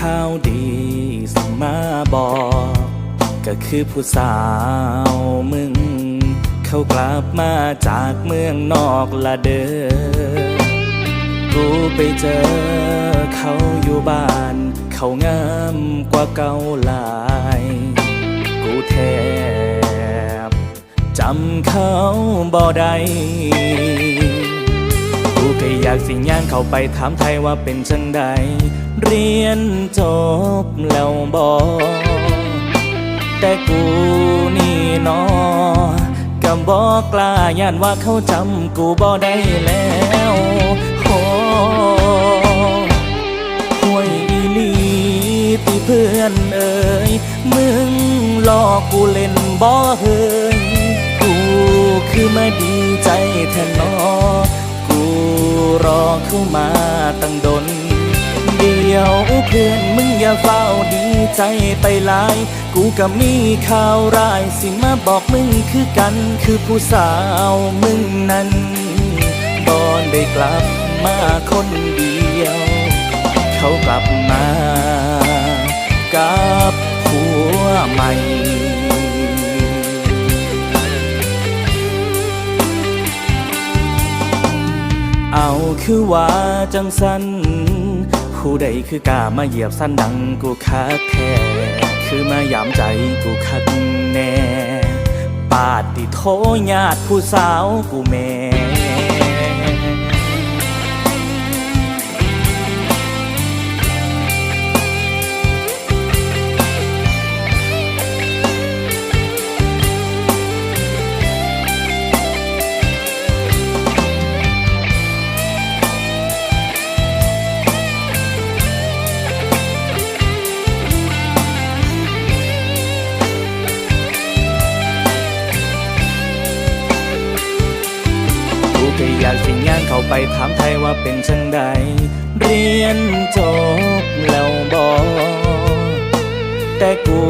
ข่าวดีส่งมาบอก ก็คือผู้สาวมึง เขากลับมาจากเมืองนอกละเด้อกูไปเจอเขาอยู่บ้าน เขางามกว่าเก่าหลาย กูแทบจำเขาบ่ได้กูก็อยากสิย่างเข้าไปถามไทยว่าเป็นจังใด เรียนจบแล้วบ่แต่กูนี่นอก็บบอกกล้าย่านว่าเขาจำกูบ่ได้แล้วโอ้ห่วยอีลีติเพื่อนเอ่ยมึงหลอกกูเล่นบ่เฮยกูคือมาดีใจแทนนอกูรอเข้ามาตั้งดน ดียวเพื่อนมึงอย่าเฝ้าดีใจไปหลาย กูก็มีข่าวร้ายสิมาบอกมึงคือกันคือผู้สาวมึงนั้นบอนได้กลับมาคนเดียว เขากลับมากับผัวใหม่เอาคือว่าจังสัน ผู้ใดคือกล้ามาเหยียบสั้นดังกูคักแท้คือมายามใจกูคักแน่ ปาดติโทญาติผู้สาวกูแม่ ก็อยากสิย่างเข้าไปถามไทยว่าเป็นจังใด เรียนจบแล้วบอแต่กู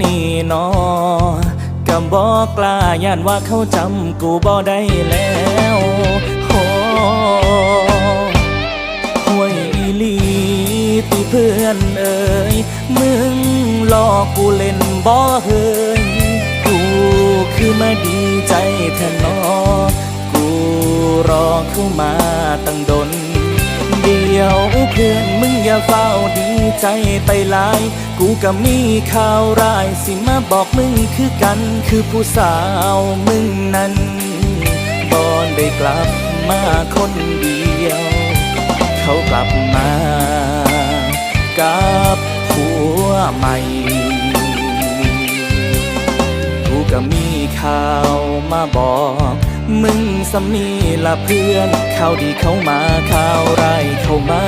นี่นอก็บอกกล้าย่านว่าเขาจำกูบ่ได้แล้วโอ้ห่วยอีลีติเพื่อนเอ่ยมึงหลอกกูเล่นบ่เฮยกูคือมาดีใจแทนนอ รอเข้ามาตั้งดน เดียวเพื่อนมึงอย่าเฝ้าดีใจไปหลาย กูก็มีข่าวร้ายสิมาบอกมึงคือกันคือผู้สาวมึงนั้นบอนได้กลับมาคนเดียว เขากลับมากับผัวใหม่ ก็มีข่าวมาบอก มึงสำนีละเพื่อนข่าวดีเข้ามาข่าวร้ายเข้ามา